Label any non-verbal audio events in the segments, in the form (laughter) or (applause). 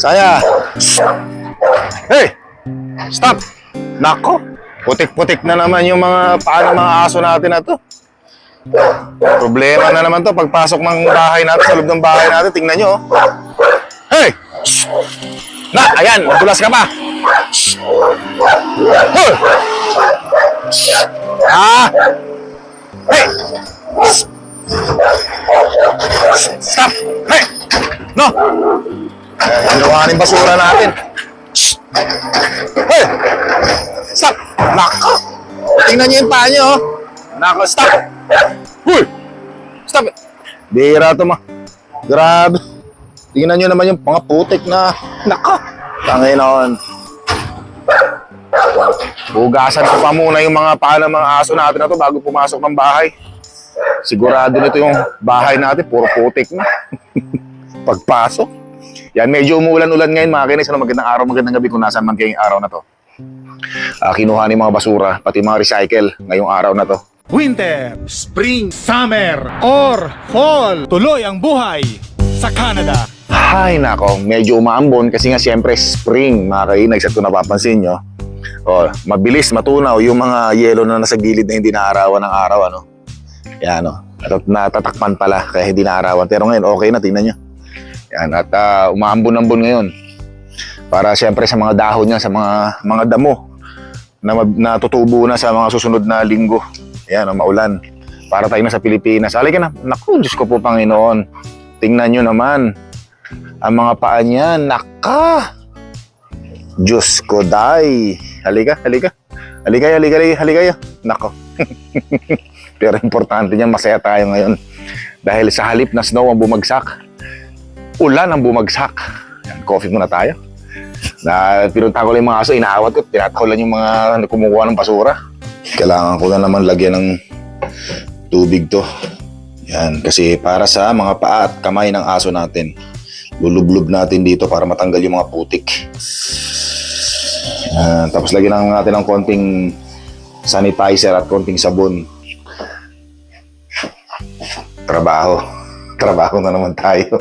Saya! Hey! Stop! Nako! Putik-putik na naman yung mga paano mga aso natin na to. Problema na naman to pagpasok ng bahay natin, sa loob ng bahay natin. Tingnan nyo. oh. Hey! Na, ayan, madulas ka pa. Hoy! Ah! Hey! Stop! Hey! No! Ginawa ng basura natin. Hey! Stop! Nako! Tingnan niyo yung paa niyo, oh. Nako, stop! Huy! Stop! Bira to, ma. Grabe. Tingnan niyo naman yung mga putik na... Nako! Tanginoon. Hugasan ko pa muna yung mga paa ng mga aso natin na to bago pumasok ng bahay. Sigurado nito yung bahay natin, puro putik na. (laughs) Pagpasok. Yan, medyo umuulan-ulan ngayon mga kinis. Ano, magandang araw, magandang gabi kung nasaan man kayong araw na to. Ah, kinuha ni mga basura, pati mga recycle ngayong araw na to. Winter, Spring, Summer, or Fall. Tuloy ang buhay sa Canada. Ay, nako, medyo umaambon kasi nga siyempre spring, mga kainags, at kung napapansin nyo, oh, mabilis matunaw yung mga yelo na nasa gilid na hindi naarawan ng araw, ano. Yan, no. At natatakpan pala, kaya hindi naarawan. Pero ngayon, okay na, tingnan nyo. Yan, at uh, umaambon-ambon ngayon. Para siyempre sa mga dahon niya, sa mga mga damo na natutubo na sa mga susunod na linggo. Yan, no, maulan. Para tayo na sa Pilipinas. Alay ka na. Naku, Diyos ko po, Panginoon. Tingnan nyo naman. Ang mga paa niya, naka! Diyos ko, day! Halika, halika. Halika, halika, halika, halika. Nako. (laughs) Pero importante niyan, masaya tayo ngayon. Dahil sa halip na snow ang bumagsak, ulan ang bumagsak. Yan, coffee muna tayo. Na pinunta ko lang yung mga aso, inaawat ko, tinatahulan yung mga kumukuha ng basura. Kailangan ko na naman lagyan ng tubig to. Yan, kasi para sa mga paa at kamay ng aso natin. Lulublob natin dito para matanggal yung mga putik. Yan, tapos lagyan lang natin ng konting sanitizer at konting sabon. Trabaho. Trabaho na naman tayo.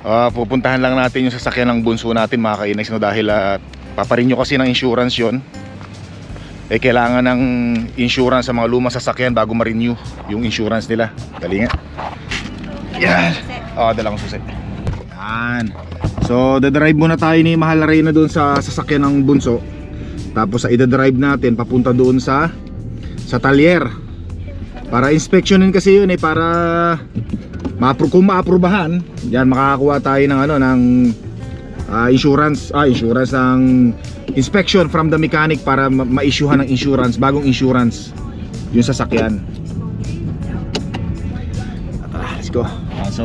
Ah, pupuntahan lang natin yung sasakyan ng bunso natin mga kainags no dahil uh, paparin nyo kasi ng insurance yon eh kailangan ng insurance sa mga lumang sasakyan bago ma-renew yung insurance nila. Dali nga. Yan. Oh dala kong susi. Yan. So dadrive muna tayo ni Mahal Reyna doon sa sasakyan ng bunso. Tapos sa ida-drive natin papunta doon sa sa talyer. Para inspectionin kasi yun eh para ma-approve kung maaprubahan yan makakakuha tayo ng ano ng ah, insurance ah insurance ng inspection from the mechanic para ma- ma-issuehan ng insurance bagong insurance yung sasakyan. Ah, let's go. Ah, so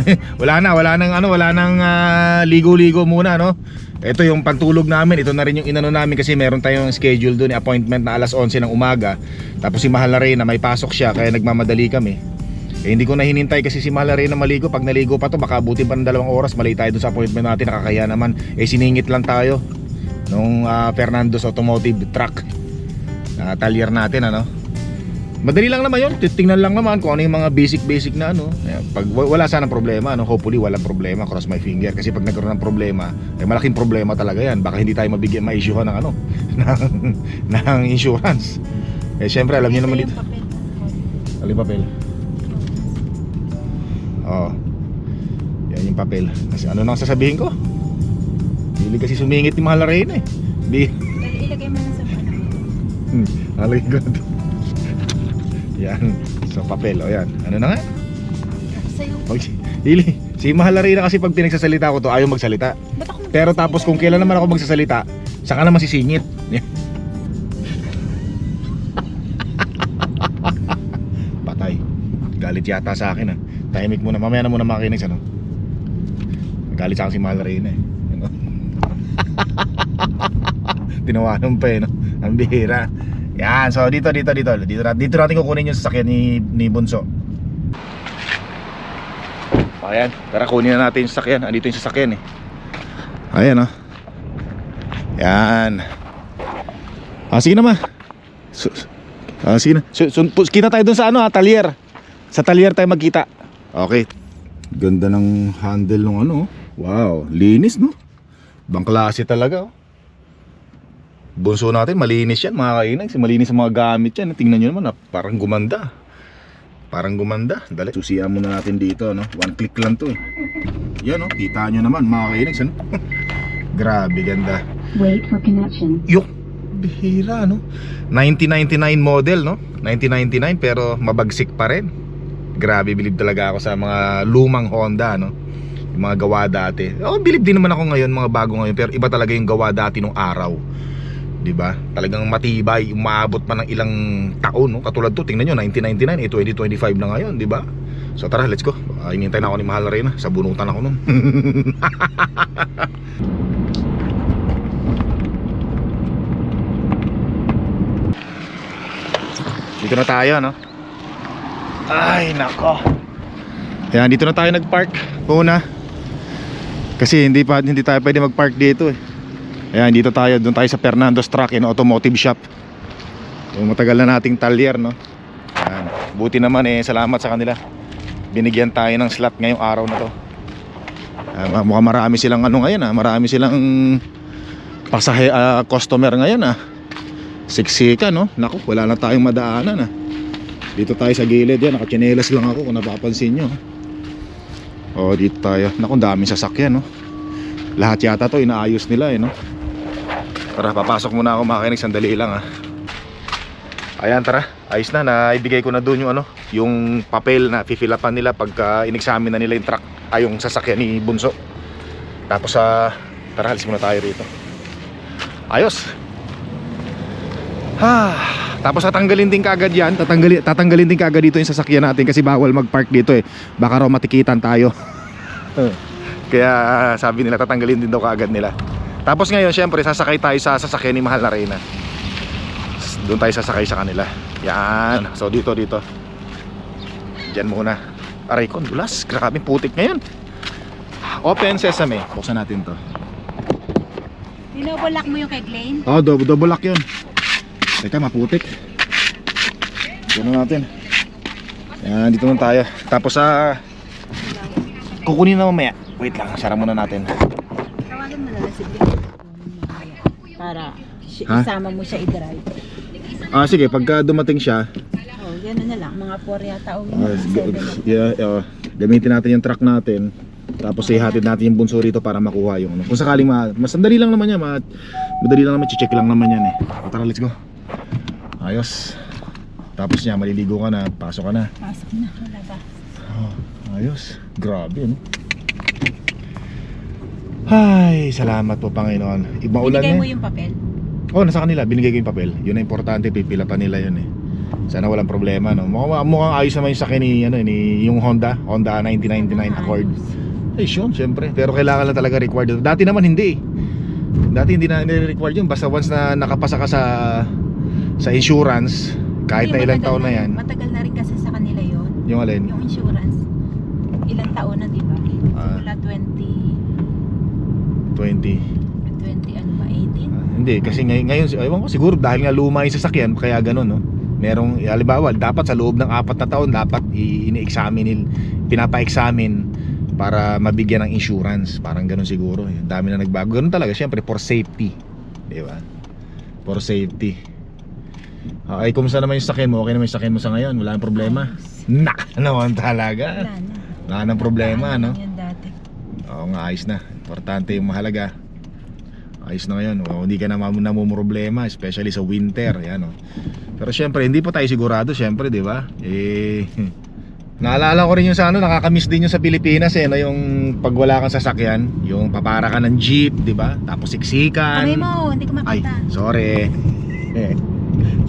(laughs) wala na wala nang ano wala nang ah, ligo-ligo muna no? Ito yung pantulog namin ito na rin yung inano namin kasi meron tayong schedule doon appointment na alas 11 ng umaga. Tapos si Mahal na Reyna may pasok siya kaya nagmamadali kami eh, hindi ko na hinintay kasi si Mahal na maligo. Pag naligo pa to baka abutin pa ng dalawang oras mali tayo doon sa appointment natin. Nakakaya naman. Eh siningit lang tayo nung ah, Fernando's Automotive Truck na talyer natin ano? Madali lang naman yun, titingnan lang naman kung ano yung mga basic basic na ano. Ayan, Pag wa- wala sana problema, ano, hopefully walang problema, cross my finger. Kasi pag nagkaroon ng problema, eh malaking problema talaga yan. Baka hindi tayo mabigyan, ma-issuehan ng ano, (laughs) ng, ng insurance. Eh syempre alam niyo naman dito. Alin papel? Oo Yan yung papel Kasi ano nang sasabihin ko? Hindi kasi sumingit ni Mahal Reyna eh Di, Ilagay mo na sa. Hmm, ko to. Yan. So, papel. O yan. Ano na nga? Sa'yo. Hili. Si Mahal na kasi pag pinagsasalita ko to, ayaw magsalita. Pero tapos kung kailan naman ako magsasalita, saka naman sisingit. (laughs) Patay. Galit yata sa akin ah. Tahimik muna. Mamaya na muna makinig ano. Galit sa si Mahal Reyna eh. (laughs) Ano? Tinawanan pa eh no. Ang bihira. Yan, so dito dito dito. Dito, dito natin kukunin yung sasakyan ni ni Bunso. Ayan, tara kunin na natin yung sasakyan. Andito yung sasakyan eh. Ayan oh. Yan. Ah, sige naman. Su ah, sige na. Su su kita tayo dun sa ano, ah, talyer. Sa talyer tayo magkita. Okay. Ganda ng handle ng ano. oh. Wow, linis no. Bang klase talaga oh. Bunso natin, malinis yan mga kainag. Malinis ang mga gamit yan. Tingnan nyo naman, ah, parang gumanda. Parang gumanda. Dali, susiyan muna natin dito. No? One click lang to eh. Yan oh, kita nyo naman mga kainag. Ano? (laughs) Grabe, ganda. Wait for connection. Yung bihira no 1999 model no 1999 pero mabagsik pa rin grabe bilib talaga ako sa mga lumang Honda no? Yung mga gawa dati. Oh bilib din naman ako ngayon mga bago ngayon pero iba talaga yung gawa dati nung araw. 'di ba? Talagang matibay umaabot pa ng ilang taon no? Katulad to tingnan nyo 1999 eh 2025 na ngayon 'di ba? So tara let's go. Uh, inintay na ako ni Mahal Arena sa bunutan ako nun. (laughs) Dito na tayo, no? Ay, nako. Yan, dito na tayo nag-park. Una. Kasi hindi pa hindi tayo pwede mag-park dito eh. Ayan, dito tayo, doon tayo sa Fernando's Truck and Automotive Shop. Yung matagal na nating talyer, no? Ayan. Buti naman eh, salamat sa kanila. Binigyan tayo ng slot ngayong araw na to. Uh, mukhang marami silang ano ngayon ah, marami silang pasahe ah, customer ngayon ah. Siksika no? Naku, wala na tayong madaanan ah. Dito tayo sa gilid yan, nakachinelas lang ako kung napapansin nyo. Oh, dito tayo. Naku, daming sasakyan no. Lahat yata to inaayos nila eh no. Tara, papasok muna ako makinig sandali lang ah. Ayan, tara. Ayos na, naibigay ko na doon yung ano, yung papel na fifilapan nila pagka in-examine na nila yung truck, ay yung sasakyan ni Bunso. Tapos sa tara, alis muna tayo rito. Ayos. Ha, tapos tatanggalin din kagad yan, tatanggalin, tatanggalin din kagad dito yung sasakyan natin kasi bawal mag-park dito eh. Baka raw matikitan tayo. (laughs) Kaya sabi nila tatanggalin din daw kagad nila. Tapos ngayon syempre sasakay tayo sa sasakyan ni Mahal na Reyna. Doon tayo sasakay sa kanila. Yan. So dito dito. Diyan muna. Aray ko, dulas. Grabe putik ngayon. Open sesame. Buksan natin to. Binobulak mo yung kay Glenn? Oh, double, double lock yun. Teka, maputik. Gano'n natin. Yan, dito na tayo. Tapos sa... kukunin na mamaya. Wait lang, sara muna natin. Tawagan mo na lang si. Para Ha? isama mo siya i-drive. Ah, sige, pagka dumating siya, Oh, yan na lang. Mga 4 yata o ah, g- 7. yeah, uh, gamitin natin yung truck natin. Tapos ihatid natin yung bunso rito para makuha yung ano. Kung sakaling ma... Mas sandali lang naman yan, ma madali lang naman, check lang naman yan eh. O, tara, let's go. Ayos. Tapos niya, maliligo ka na, pasok ka na. Pasok na. Wala ba? Oh, ayos. Grabe, no? Ay, salamat po Panginoon. Ibang ulan Binigay eh. mo yung papel? Oh, nasa kanila. Binigay ko yung papel. Yun ang importante. Pipila pa nila yun eh. Sana walang problema, no? Mukhang, mukhang ayos naman yung sakyan ni, ano, ni, yung Honda. Honda 1999 Accord. Ay, yun, syempre. Pero kailangan lang talaga required. Dati naman hindi eh. Dati hindi na nire-required yun. Basta once na nakapasa ka sa sa insurance, kahit na Hindi, ilang matagal taon na rin- yan. Matagal na rin kasi sa kanila yon Yung alin? Yung insurance. Ilang taon na, di ba? Ah. Simula 20, 20. 20 ano ba, 18? Ah, hindi, kasi ngay- ngayon, ewan ko, siguro dahil nga luma yung sasakyan, kaya ganun, no? Merong, halimbawa, dapat sa loob ng apat na taon, dapat ini-examine, pinapa-examine para mabigyan ng insurance. Parang ganun siguro. eh. Dami na nagbago. Ganun talaga, syempre, for safety. Di ba? For safety. Ah, ay, kumusta naman yung sakyan mo? Okay naman yung sakyan mo sa ngayon? Wala nang problema? Na naman talaga. Wala na. Wala nang problema, Ano no? Yan dati. Oo nga, ayos na. Importante yung mahalaga. Ayos na ngayon. O, hindi ka na namumroblema, especially sa winter. Yan, o. Pero syempre, hindi pa tayo sigurado, syempre, di ba? Eh, (laughs) naalala ko rin yung sa ano, nakakamiss din yung sa Pilipinas, eh, no? yung pag wala kang sasakyan, yung papara ka ng jeep, di ba? Tapos siksikan. Kamay mo, hindi ko Ay, makita. sorry. (laughs)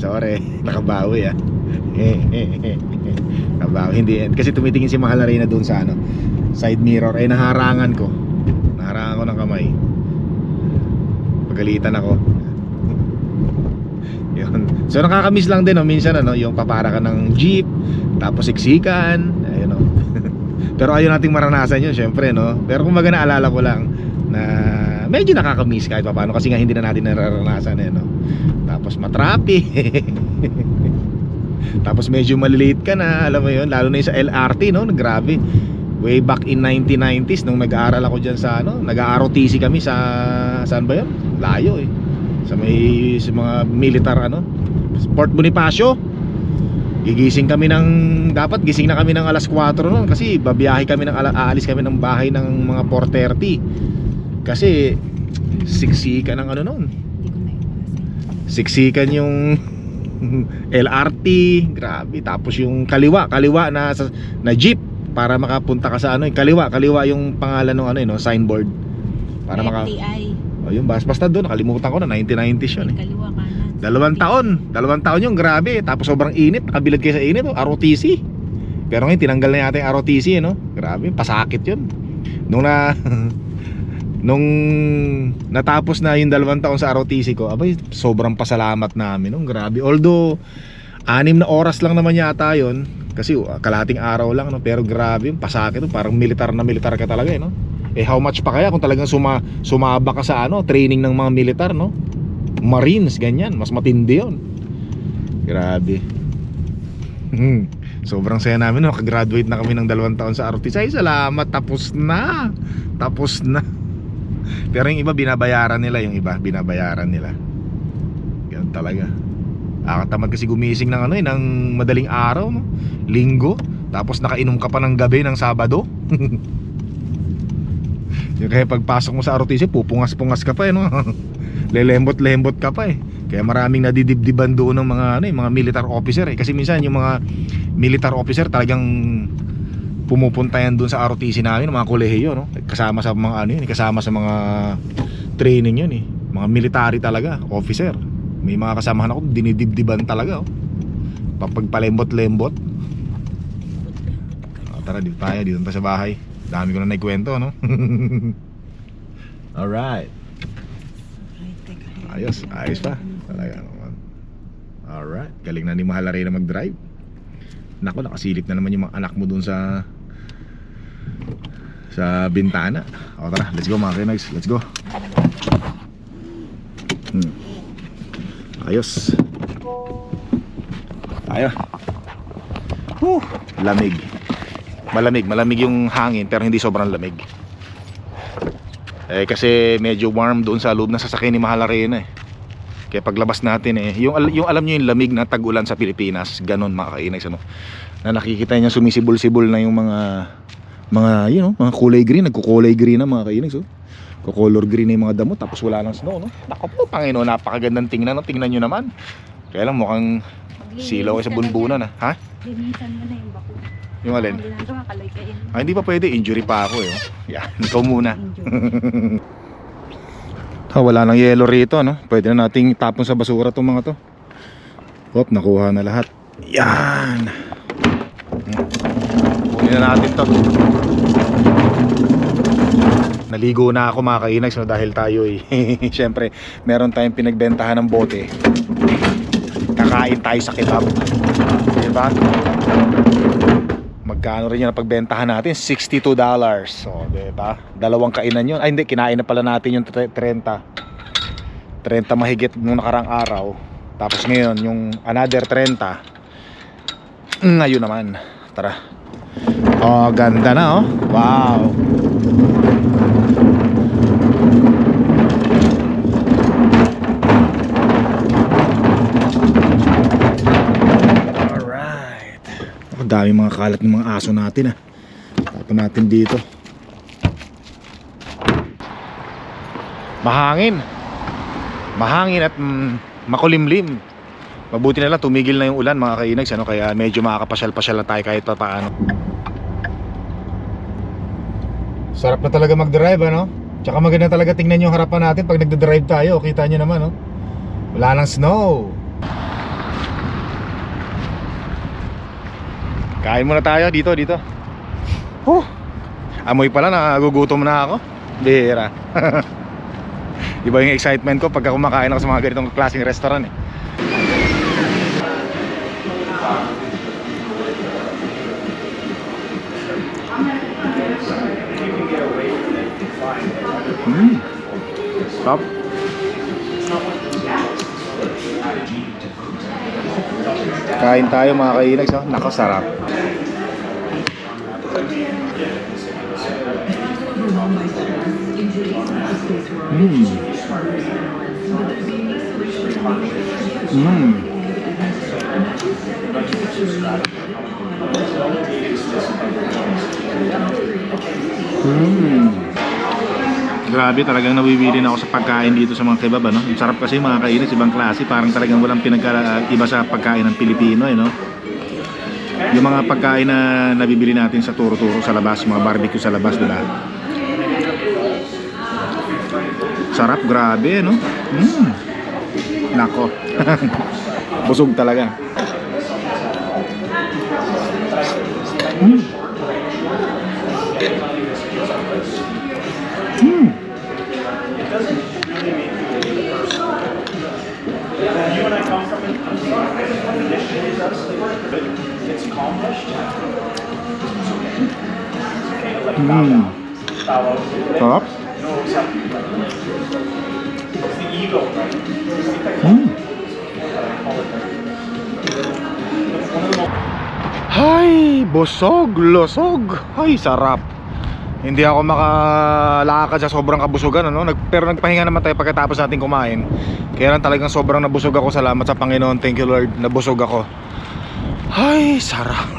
sorry, (laughs) nakabawi ah. (laughs) nakabawi, hindi. Kasi tumitingin si Mahal na Reyna doon sa ano, side mirror. Ay, naharangan ko. Naharangan ko ng kamay. Pagalitan ako. (laughs) Yun. So nakakamiss lang din no, minsan ano, yung papara ka ng jeep, tapos siksikan, ayun no. Pero ayaw nating maranasan yun, syempre no. Pero kumbaga naalala ko lang na medyo nakakamiss kahit paano kasi nga hindi na natin nararanasan eh no. Tapos matraffic. (laughs) Tapos medyo maliliit ka na, alam mo yun, lalo na yung sa LRT no, grabe. way back in 1990s nung nag-aaral ako diyan sa ano, nag-ROTC kami sa saan ba 'yon? Layo eh. Sa may sa mga militar ano, Port Bonifacio. Gigising kami ng dapat gising na kami ng alas 4 noon kasi babiyahe kami ng aalis kami ng bahay ng mga 4:30. Kasi siksikan ng ano noon. Hindi ko na iwasan. Siksikan yung LRT, grabe. Tapos yung kaliwa, kaliwa na sa- na jeep para makapunta ka sa ano, yung kaliwa, kaliwa yung pangalan ng ano, eh, no, signboard. Para maka. Oh, yun basta basta doon nakalimutan ko na 1990s yun. Eh. Kaliwa kanan. Dalawang taon, dalawang taon yung grabe. Tapos sobrang init, nakabilad kayo sa init, oh, ROTC. Pero ngayon tinanggal na yata yung ROTC, eh, no? Grabe, pasakit yun. Nung na (laughs) nung natapos na yung dalawang taon sa ROTC ko, abay, sobrang pasalamat namin. No? Grabe. Although, anim na oras lang naman yata yun. Kasi uh, kalahating araw lang, no? pero grabe yung pasakit. No? Parang militar na militar ka talaga, eh, no? Eh, how much pa kaya kung talagang suma, sumaba ka sa ano, training ng mga militar, no? Marines, ganyan. Mas matindi yun. Grabe. Hmm. Sobrang saya namin? Nakagraduate na kami ng dalawang taon sa ROTC. Ay, salamat. Tapos na. Tapos na. Pero yung iba binabayaran nila, yung iba binabayaran nila. Ganun talaga. Nakakatamad kasi gumising ng ano eh, ng madaling araw, no? Linggo. Tapos nakainom ka pa ng gabi ng Sabado. (laughs) yung kaya pagpasok mo sa ROTC, pupungas-pungas ka pa eh, no? (laughs) Lelembot-lembot ka pa eh. Kaya maraming nadidibdiban doon ng mga ano, eh, mga militar officer eh. Kasi minsan yung mga militar officer talagang pumupunta yan doon sa ROTC namin, mga kolehiyo, no? Kasama sa mga ano yun, eh, kasama sa mga training yun eh. Mga military talaga, officer. May mga kasamahan ako, dinidibdiban talaga, oh. Papagpalembot-lembot. Ah, tara, dito tayo, dito tayo sa bahay. Dami ko na naikwento, no? (laughs) Alright. Ayos, ayos pa. Talaga naman. Alright, galing na ni Mahalari na mag-drive. Nako, nakasilip na naman yung mga anak mo dun sa sa bintana. O tara, let's go mga kinags. Let's go. Hmm. Ayos. Tayo. Whew, lamig. Malamig, malamig yung hangin pero hindi sobrang lamig. Eh kasi medyo warm doon sa loob ng sasakyan ni Mahal Arena eh. Kaya paglabas natin eh, yung, yung alam nyo yung lamig na tag-ulan sa Pilipinas, ganun mga kainags ano. Na nakikita niya sumisibol-sibol na yung mga mga you know, mga kulay green, nagko-kulay green na mga kainags oh. Ko-color green na yung mga damo tapos wala nang snow no. Nako po, Panginoon, napakagandang tingnan, no? tingnan nyo naman. Kaya lang mukhang silaw sa bunbunan ah. Ha? Linisan mo na yung bako. Yung alin? Mo. Ah, hindi pa pwede, injury pa ako eh. oh. Yan, (laughs) ikaw muna. Ha, wala nang yellow rito, no? Pwede na nating tapon sa basura itong mga to. Hop, nakuha na lahat. Yan. Hmm. Kunin na natin to. Naligo na ako mga kainags no, dahil tayo eh. (laughs) Siyempre, meron tayong pinagbentahan ng bote. Kakain tayo sa kebab. Diba? Magkano rin yung napagbentahan natin? $62. So, diba? Dalawang kainan yun. Ay, hindi. Kinain na pala natin yung tre- 30. 30 mahigit nung nakarang araw. Tapos ngayon, yung another 30. Ngayon naman. Tara. Oh, ganda na oh. Wow. Alright. Ang dami mga kalat ng mga aso natin ah. Tapon natin dito. Mahangin. Mahangin at mm, makulimlim. Mabuti na lang tumigil na yung ulan mga kainags ano kaya medyo makakapasyal-pasyal na tayo kahit pa paano. Sarap na talaga mag-drive ano? Tsaka maganda talaga tingnan yung harapan natin pag nagda-drive tayo. Kita nyo naman no? Wala nang snow. Kain muna tayo dito, dito. Huh. Amoy pala, nagugutom na ako. Bihira. (laughs) Iba yung excitement ko pagka kumakain ako sa mga ganitong klaseng restaurant eh. Mm. Stop. Kain tayo mga kainag. So, nakasarap. Mmm. Mmm. Mmm. Grabe, talagang nabibili na ako sa pagkain dito sa mga kebab, ano? Ang sarap kasi mga kainis, ibang klase, parang talagang walang pinagkaiba sa pagkain ng Pilipino, eh, no? Yung mga pagkain na nabibili natin sa turo-turo sa labas, mga barbecue sa labas, diba? Sarap, grabe, no? Mm. Nako. (laughs) Busog talaga. Mm. Mm. Mm. Sarap. Mm. Hay, busog, losog. Hay, sarap. Hindi ako makalakad sa sobrang kabusugan ano? Nag, pero nagpahinga naman tayo pagkatapos natin kumain. Kaya lang talagang sobrang nabusog ako. Salamat sa Panginoon. Thank you Lord. Nabusog ako. Hay, sarap.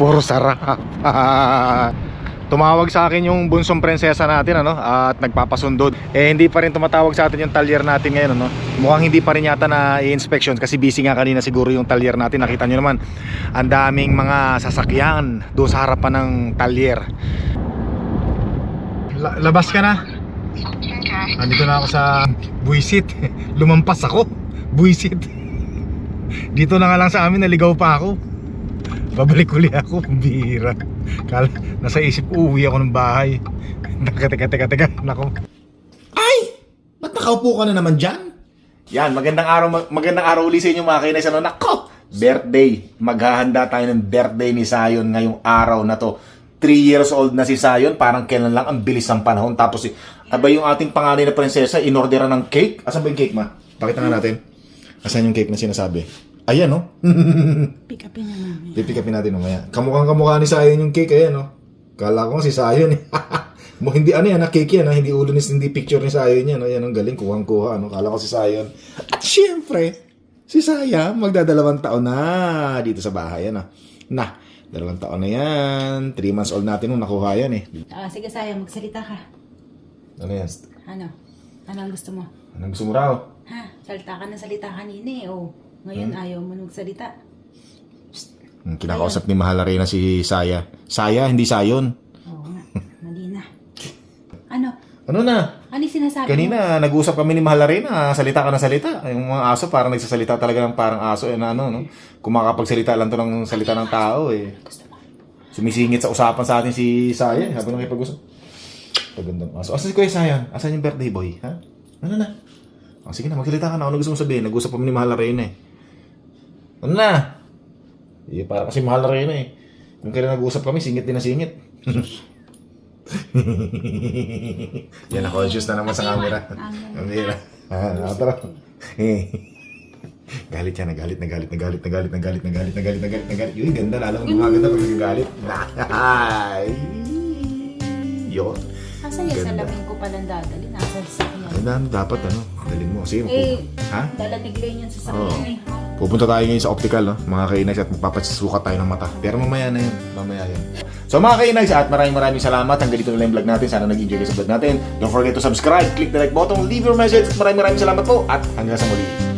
Puro sarap. Tumawag sa akin yung bunsong prinsesa natin ano at nagpapasundod. Eh hindi pa rin tumatawag sa atin yung talyer natin ngayon ano. Mukhang hindi pa rin yata na i-inspection kasi busy nga kanina siguro yung talyer natin. Nakita nyo naman ang daming mga sasakyan doon sa harapan ng talyer. La- labas ka na? Andito na ako sa buisit. (laughs) Lumampas ako. Buisit. Dito na nga lang sa amin naligaw pa ako. Babalik uli ako, bihira. Kala, nasa isip ko, uwi ako ng bahay. (laughs) Teka, teka, teka, teka. Nako. Ay! Ba't nakaupo ka na naman dyan? Yan, magandang araw, magandang araw uli sa inyo mga kainis. Ano, nako! Birthday. Maghahanda tayo ng birthday ni Sayon ngayong araw na to. 3 years old na si Sayon, parang kailan lang, ang bilis ng panahon. Tapos, si, aba yung ating panganay na prinsesa, inorderan ng cake. Asan ba yung cake, ma? Pakita nga natin. Asan yung cake na sinasabi? Ayan, (laughs) no? Pick upin na namin. Pipikapin natin mamaya. Kamukhang kamukha ni Sayon yung cake, ayan, no? Kala ko si Sayon, eh. (laughs) Mo hindi ano yan, na cake yan, ha? hindi ulo ni hindi picture ni Sayon yan, no? Yan ang galing, kuhang-kuha, ano? Kala ko si Sayon. At syempre, si Saya, magdadalawang taon na dito sa bahay, ano? Na, dalawang taon na yan. 3 months old natin nung nakuha yan, eh. Ah, sige, sayang, magsalita ka. Ano yan? Ano? Ano ang gusto mo? Anong gusto mo raw? Ha? Salita ka ng salita kanina eh. Oh. Ngayon ayaw mo magsalita. Hmm, Kinakausap ni Mahal Arena si Saya. Saya, hindi Sayon. Oo nga. Mali na. Ano? Ano na? Ano yung sinasabi mo? Kanina, nag-usap kami ni Mahal Arena, salita ka ng salita. Yung mga aso, parang nagsasalita talaga ng parang aso. Eh, na ano, no? Kung makakapagsalita lang to ng salita ng tao, eh. Sumisingit sa usapan sa atin si Saya, habang nakipag-usap. Pagandang aso. Asan si Kuya Sayan? Asan yung birthday boy? Ha? Ano na? Oh, sige na, magsalita ka na. Ano gusto mo sabihin? Nag-usap kami ni Mahal Arena, eh. Ano na? Eh, para kasi Mahal Arena, eh. Yung kailan nag-usap kami, singit din na singit. (laughs) Yan, na-conscious na naman sa camera. Ang hira. Ah, tara. Eh. (laughs) Galit yan, nagalit, nagalit, nagalit, nagalit, nagalit, nagalit, nagalit, nagalit, nagalit. Yun, ganda, lalo mo mga ganda pag nagagalit. (laughs) Ay! Yun. Asan yung Ganda. salamin ko palang dadali? Nasa sasakyan. Ay, na, dapat ano, dalhin mo. Sige, Eh, ha? dalanig lang yung sasakyan Oo. eh. Pupunta tayo ngayon sa optical, no? mga kainags at magpapasukat tayo ng mata. Pero mamaya na yun. Mamaya yun. So mga kainags at maraming maraming salamat. Hanggang dito na lang yung vlog natin. Sana nag-enjoy kayo sa vlog natin. Don't forget to subscribe, click the like button, leave your message. Maraming maraming salamat po at hanggang sa muli.